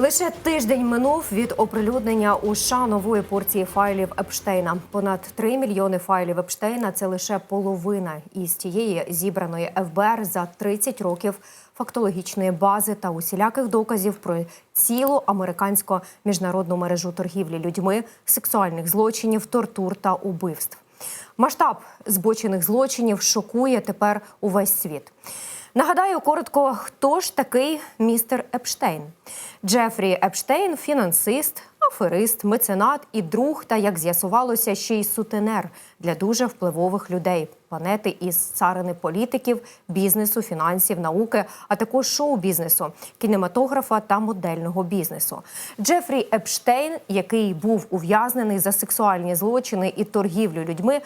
Лише тиждень минув від оприлюднення у США нової порції файлів Епштейна. Понад 3 мільйони файлів Епштейна це лише половина із тієї зібраної ФБР за 30 років фактологічної бази та усіляких доказів про цілу американську міжнародну мережу торгівлі людьми, сексуальних злочинів, тортур та убивств. Масштаб збочених злочинів шокує тепер увесь світ. Нагадаю коротко, хто ж такий містер Епштейн? Джефрі Епштейн фінансист, аферист, меценат і друг, та як з'ясувалося, ще й сутенер для дуже впливових людей, планети із царини політиків, бізнесу, фінансів, науки, а також шоу-бізнесу, кінематографа та модельного бізнесу. Джефрі Епштейн, який був ув'язнений за сексуальні злочини і торгівлю людьми.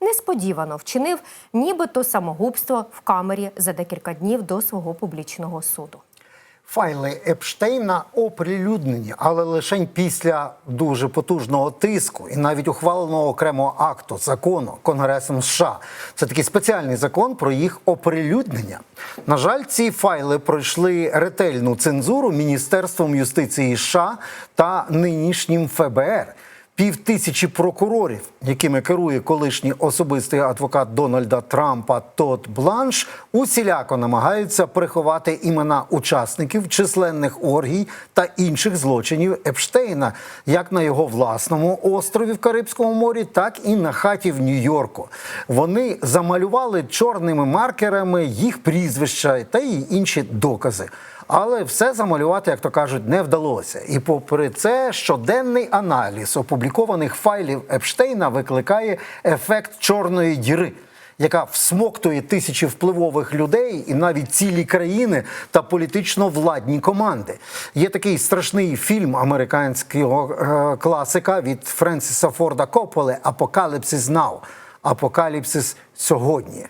Несподівано вчинив нібито самогубство в камері за декілька днів до свого публічного суду. Файли Епштейна оприлюднені, але лише після дуже потужного тиску і навіть ухваленого окремого акту закону Конгресом США. Це такий спеціальний закон про їх оприлюднення. На жаль, ці файли пройшли ретельну цензуру Міністерством юстиції США та нинішнім ФБР. Півтисячі прокурорів, якими керує колишній особистий адвокат Дональда Трампа Тодд Бланш, усіляко намагаються приховати імена учасників численних оргій та інших злочинів Епштейна, як на його власному острові в Карибському морі, так і на хаті в Нью-Йорку. Вони замалювали чорними маркерами їх прізвища та й інші докази. Але все замалювати, як то кажуть, не вдалося. І попри це, щоденний аналіз опублікованих файлів Епштейна викликає ефект чорної діри. Яка всмоктує тисячі впливових людей і навіть цілі країни та політично владні команди. Є такий страшний фільм американського е, класика від Френсіса Форда Копполи Апокаліпсис Нау. Апокаліпсис сьогодні.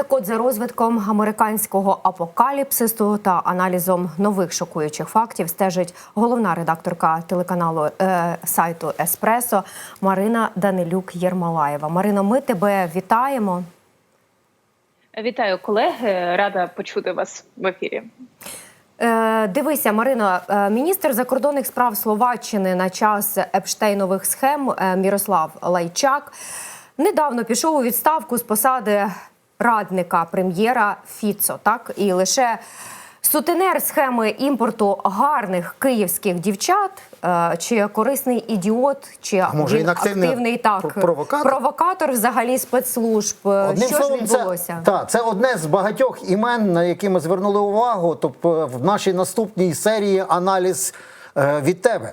Так от за розвитком американського апокаліпсису та аналізом нових шокуючих фактів стежить головна редакторка телеканалу е, сайту Еспресо Марина Данилюк Єрмалаєва. Марино, ми тебе вітаємо. Вітаю колеги, рада почути вас в ефірі. Е, Дивися, Марино, е, міністр закордонних справ Словаччини на час Епштейнових схем е, Мірослав Лайчак недавно пішов у відставку з посади радника прем'єра Фіцо. Так і лише сутенер схеми імпорту гарних київських дівчат, е, чи корисний ідіот, чи може, він активний так пр- провокатор? провокатор взагалі спецслужб. Е, що ж відбулося? Це, та, це одне з багатьох імен, на які ми звернули увагу. Тобто в нашій наступній серії аналіз е, від тебе.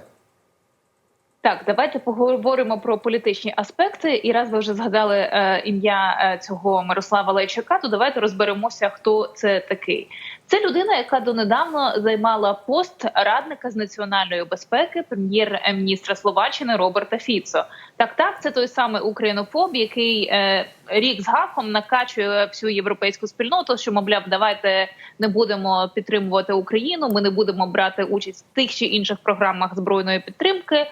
Так, давайте поговоримо про політичні аспекти. І раз ви вже згадали е, ім'я е, цього Мирослава Лайчака, то давайте розберемося, хто це такий. Це людина, яка донедавна займала пост радника з національної безпеки прем'єр-міністра Словаччини Роберта Фіцо. Так, так, це той самий українофоб, який е, рік з гаком накачує всю європейську спільноту, що мовляв, давайте не будемо підтримувати Україну. Ми не будемо брати участь в тих чи інших програмах збройної підтримки.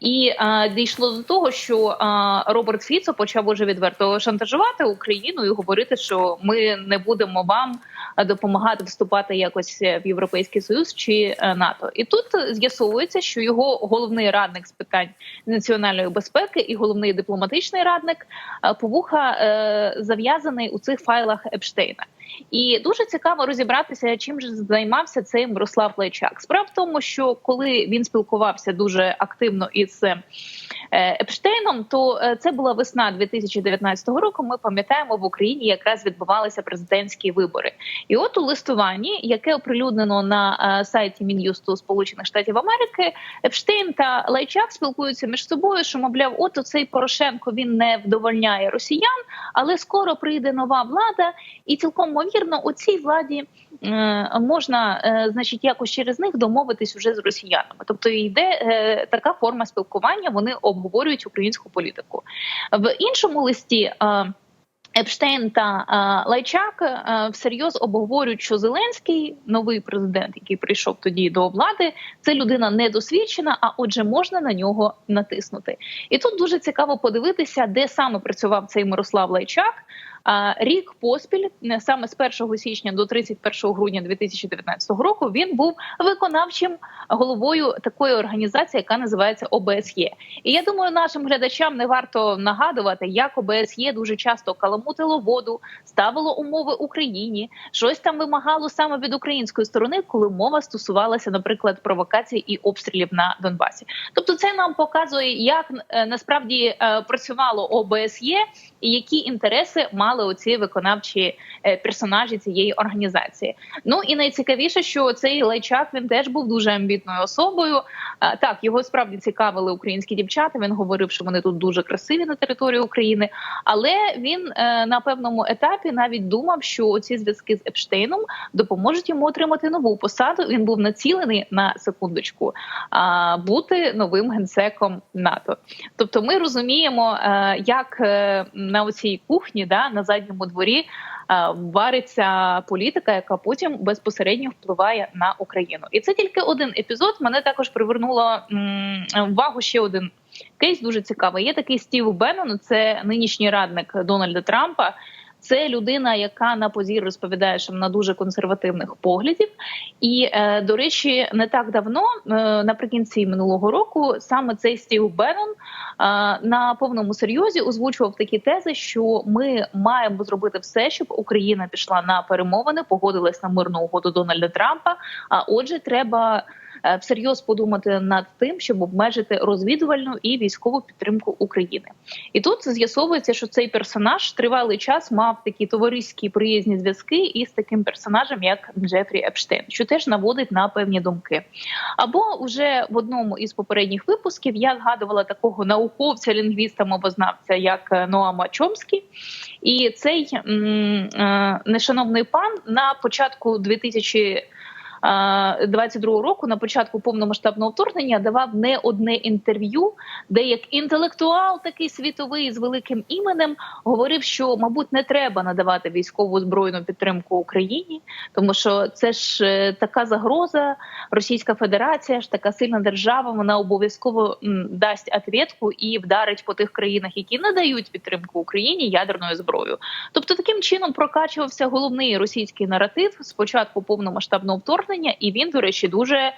І е, дійшло до того, що е, Роберт Фіцо почав уже відверто шантажувати Україну і говорити, що ми не будемо вам допомагати вступати якось в Європейський Союз чи е, НАТО. І тут з'ясовується, що його головний радник з питань національної безпеки і головний дипломатичний радник е, Повуха е, зав'язаний у цих файлах Епштейна. І дуже цікаво розібратися, чим же займався цей Мирослав Лайчак. Справа в тому, що коли він спілкувався дуже активно із е, Епштейном, то е, це була весна 2019 року. Ми пам'ятаємо в Україні якраз відбувалися президентські вибори. І от у листуванні, яке оприлюднено на е, сайті Мін'юсту Сполучених Штатів Америки, Епштейн та Лайчак спілкуються між собою, що мовляв, от оцей Порошенко він не вдовольняє росіян, але скоро прийде нова влада, і цілком ймовірно, у цій владі е, можна, е, значить, якось через них домовитись уже з росіянами. Тобто йде е, така форма спілкування. Вони обговорюють українську політику в іншому листі. Епштейн та е, Лайчак е, всерйоз обговорюють, що Зеленський, новий президент, який прийшов тоді до влади, це людина недосвідчена, а отже, можна на нього натиснути. І тут дуже цікаво подивитися, де саме працював цей Мирослав Лайчак. А рік поспіль, саме з 1 січня до 31 грудня 2019 року, він був виконавчим головою такої організації, яка називається ОБСЄ. І я думаю, нашим глядачам не варто нагадувати, як ОБСЄ дуже часто каламутило воду, ставило умови Україні, щось там вимагало саме від української сторони, коли мова стосувалася, наприклад, провокацій і обстрілів на Донбасі. Тобто, це нам показує, як е, насправді е, працювало ОБСЄ і які інтереси мали оці виконавчі е, персонажі цієї організації. Ну і найцікавіше, що цей лайчак він теж був дуже амбітною особою. Так, його справді цікавили українські дівчата. Він говорив, що вони тут дуже красиві на території України. Але він е, на певному етапі навіть думав, що ці зв'язки з Епштейном допоможуть йому отримати нову посаду. Він був націлений на секундочку бути новим генсеком НАТО. Тобто, ми розуміємо, е, як е, на оцій кухні, да на задньому дворі. е, Вариться політика, яка потім безпосередньо впливає на Україну, і це тільки один епізод. Мене також привернуло увагу ще один кейс. Дуже цікавий. Є такий Стів Беннон, це нинішній радник Дональда Трампа. Це людина, яка на позір розповідає, що вона дуже консервативних поглядів. І е, до речі, не так давно, е, наприкінці минулого року, саме цей Стів Беннон е, на повному серйозі озвучував такі тези, що ми маємо зробити все, щоб Україна пішла на перемовини, погодилась на мирну угоду Дональда Трампа. А отже, треба. Е, Всерйоз подумати над тим, щоб обмежити розвідувальну і військову підтримку України, і тут з'ясовується, що цей персонаж тривалий час мав такі товариські приязні зв'язки із таким персонажем, як Джефрі Епштейн, що теж наводить на певні думки. Або вже в одному із попередніх випусків я згадувала такого науковця, лінгвіста, мовознавця, як е, Ноама Чомскі, і цей м, е, нешановний пан на початку 2000 22 року на початку повномасштабного вторгнення давав не одне інтерв'ю, де як інтелектуал, такий світовий з великим іменем, говорив, що мабуть не треба надавати військову збройну підтримку Україні, тому що це ж е, така загроза. Російська Федерація ж така сильна держава. Вона обов'язково дасть ответку і вдарить по тих країнах, які не дають підтримку Україні ядерною зброєю. Тобто таким чином прокачувався головний російський наратив з початку повномасштабного вторгнення, і він, до речі, дуже е,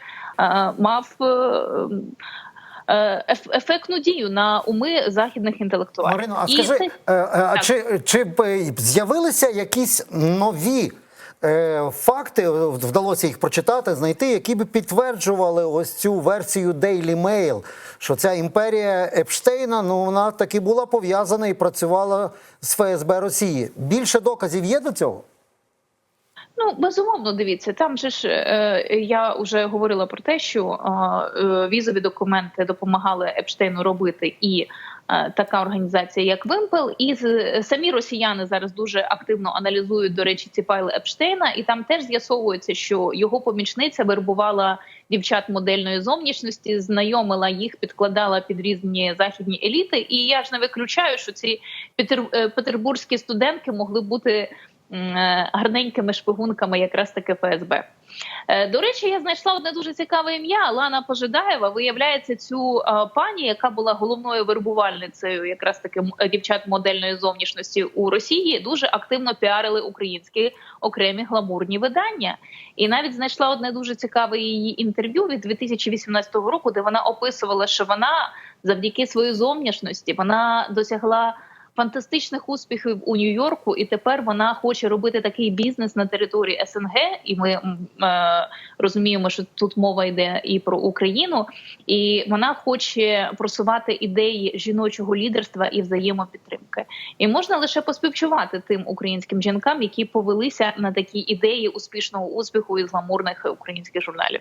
мав. е, е, Ефектну дію на уми західних інтелектуалів. Марино, а скажи, це- е, е, а чи, чи б, з'явилися якісь нові е, факти, вдалося їх прочитати, знайти, які б підтверджували ось цю версію Daily Mail, що ця імперія Епштейна, ну вона таки була пов'язана і працювала з ФСБ Росії. Більше доказів є до цього? Ну, безумовно, дивіться, там же ж е, я вже говорила про те, що е, е, візові документи допомагали Епштейну робити і. е, Така організація, як Вимпел, і самі росіяни зараз дуже активно аналізують, до речі, ці файли Епштейна, і там теж з'ясовується, що його помічниця вербувала дівчат модельної зовнішності, знайомила їх, підкладала під різні західні еліти. І я ж не виключаю, що ці е, петербурзькі студентки могли бути гарненькими шпигунками якраз таки ФСБ. Е, До речі, я знайшла одне дуже цікаве ім'я Лана Пожидаєва. Виявляється, цю е, пані, яка була головною вербувальницею, якраз таки дівчат модельної зовнішності у Росії, дуже активно піарили українські окремі гламурні видання. І навіть знайшла одне дуже цікаве її інтерв'ю від 2018 року, де вона описувала, що вона завдяки своїй зовнішності вона досягла фантастичних успіхів у Нью-Йорку, і тепер вона хоче робити такий бізнес на території СНГ. І ми е, розуміємо, що тут мова йде і про Україну, і вона хоче просувати ідеї жіночого лідерства і взаємопідтримки. І можна лише поспівчувати тим українським жінкам, які повелися на такі ідеї успішного успіху із гламурних українських журналів.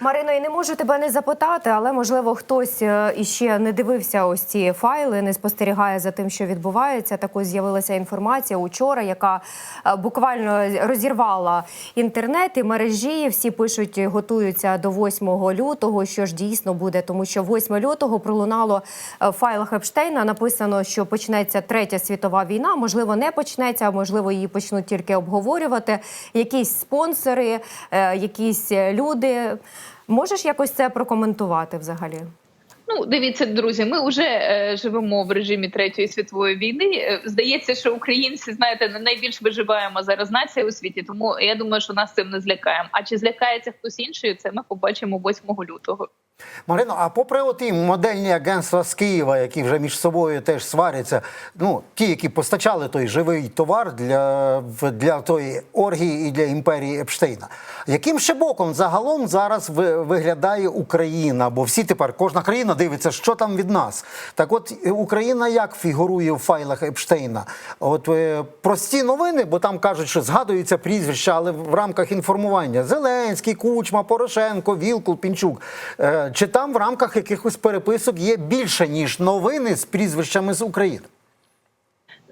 Марино, і не можу тебе не запитати, але можливо хтось е, іще не дивився ось ці файли, не спостерігає за тим, що відбувається. Так ось з'явилася інформація учора, яка е, буквально розірвала інтернет і мережі. Всі пишуть, готуються до 8 лютого. Що ж дійсно буде, тому що 8 лютого пролунало е, в файлах Епштейна. Написано, що почнеться третя світова війна. Можливо, не почнеться, а можливо, її почнуть тільки обговорювати. Якісь спонсори, якісь люди. Можеш якось це прокоментувати взагалі? Ну, дивіться, друзі, ми вже е, живемо в режимі третьої світової війни. Е, Здається, що українці, знаєте, не найбільш виживаємо зараз нація у світі. Тому я думаю, що нас цим не злякаємо. А чи злякається хтось інший, це ми побачимо 8 лютого. Марино, а попри оті модельні агентства з Києва, які вже між собою теж сваряться, ну ті, які постачали той живий товар для, для тої оргії і для імперії Епштейна, яким ще боком загалом зараз виглядає Україна? Бо всі тепер кожна країна дивиться, що там від нас. Так, от е, Україна як фігурує в файлах Епштейна? От е, прості новини, бо там кажуть, що згадуються прізвища, але в рамках інформування Зеленський, Кучма, Порошенко, Вілкул, Пінчук. Чи там в рамках якихось переписок є більше ніж новини з прізвищами з України?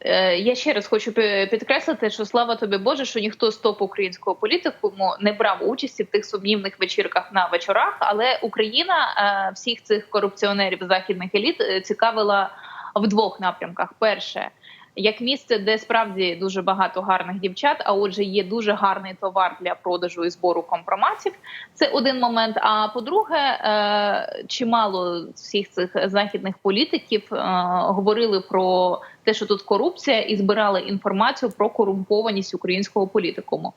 Е, Я ще раз хочу підкреслити, що слава тобі Боже, що ніхто з топ українського політикуму не брав участі в тих сумнівних вечірках на вечорах. Але Україна е, всіх цих корупціонерів західних еліт е, цікавила в двох напрямках: перше. Як місце, де справді дуже багато гарних дівчат, а отже, є дуже гарний товар для продажу і збору компроматів. Це один момент. А по-друге, е, чимало всіх цих західних політиків е, говорили про те, що тут корупція, і збирали інформацію про корумпованість українського політикуму.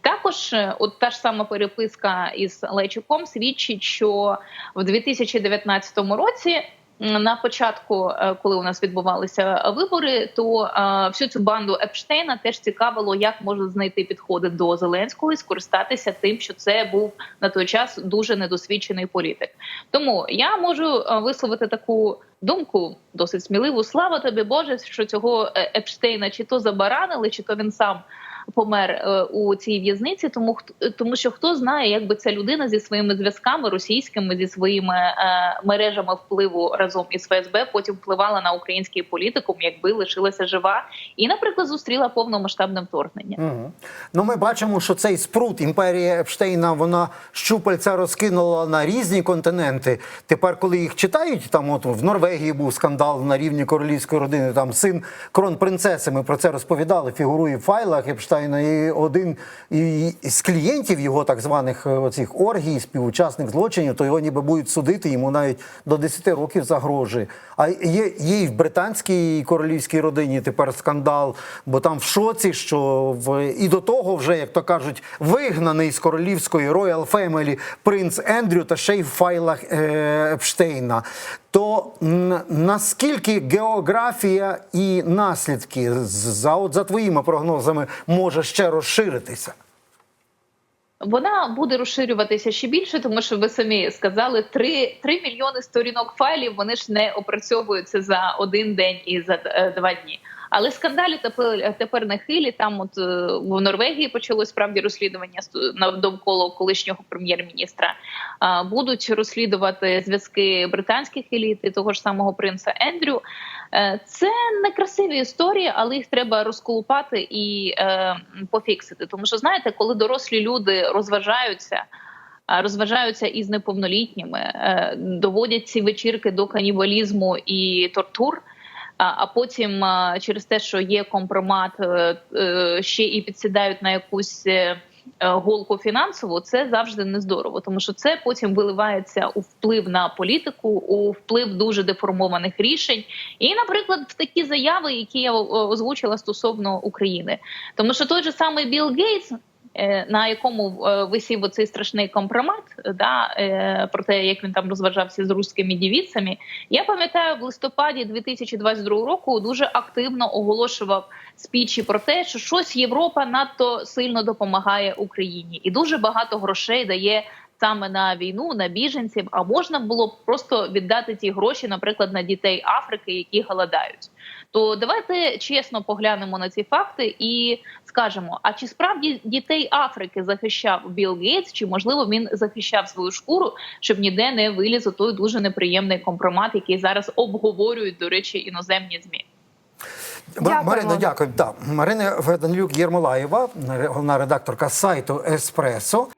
Також, е, от та ж сама переписка із Лейчуком свідчить, що в 2019 році. На початку, е, коли у нас відбувалися вибори, то е, всю цю банду Епштейна теж цікавило, як можна знайти підходи до Зеленського і скористатися тим, що це був на той час дуже недосвідчений політик. Тому я можу е, висловити таку думку досить сміливу. Слава тобі, Боже, що цього Епштейна чи то забаранили, чи то він сам помер е, у цій в'язниці. Тому тому, що хто знає, якби ця людина зі своїми зв'язками російськими, зі своїми е, мережами впливу разом із ФСБ, потім впливала на український політикум, якби лишилася жива, і, наприклад, зустріла повномасштабне вторгнення. Угу. Ну, ми бачимо, що цей спрут імперія Епштейна вона щупальця розкинула на різні континенти. Тепер, коли їх читають, там от в Норвегії був скандал на рівні королівської родини. Там син кронпринцеси. Ми про це розповідали. Фігурує в файлах Епштейна. І один і- з клієнтів його так званих е, оцих оргій, співучасник злочинів, то його ніби будуть судити. Йому навіть до 10 років загрожує. А є, є і в британській королівській родині тепер скандал, бо там в шоці, що в і до того вже, як то кажуть, вигнаний з королівської Royal Family принц Ендрю та ще й в файлах е, Епштейна. То наскільки географія і наслідки за, от, за твоїми прогнозами може ще розширитися? Вона буде розширюватися ще більше, тому що ви самі сказали, 3, 3 мільйони сторінок файлів вони ж не опрацьовуються за один день і за е, два дні. Але скандалі тепер, тепер не хилі. Там, от е, в Норвегії почалось справді розслідування навколо колишнього прем'єр-міністра. Будуть розслідувати зв'язки британських еліт і того ж самого принца Ендрю. Е, Це некрасиві історії, але їх треба розколупати і е, пофіксити. Тому що знаєте, коли дорослі люди розважаються. Розважаються із неповнолітніми, е, доводять ці вечірки до канібалізму і тортур. А потім через те, що є компромат, е, е, ще і підсідають на якусь е, голку фінансову, це завжди не здорово, тому що це потім виливається у вплив на політику, у вплив дуже деформованих рішень, і, наприклад, в такі заяви, які я озвучила стосовно України, тому що той же самий Білл Гейтс. Е, На якому е, висів оцей страшний компромат, да е, про те, як він там розважався з руськими дівіцями. Я пам'ятаю, в листопаді 2022 року дуже активно оголошував спічі про те, що щось Європа надто сильно допомагає Україні, і дуже багато грошей дає. Саме на війну, на біженців, а можна було б просто віддати ті гроші, наприклад, на дітей Африки, які голодають. То давайте чесно поглянемо на ці факти і скажемо: а чи справді дітей Африки захищав Білл Гейтс, чи можливо він захищав свою шкуру, щоб ніде не виліз у той дуже неприємний компромат, який зараз обговорюють, до речі, іноземні змі. Дякуємо. Марина, дякую. Да. Марина Феданлюк Єрмолаєва, головна редакторка сайту Еспресо.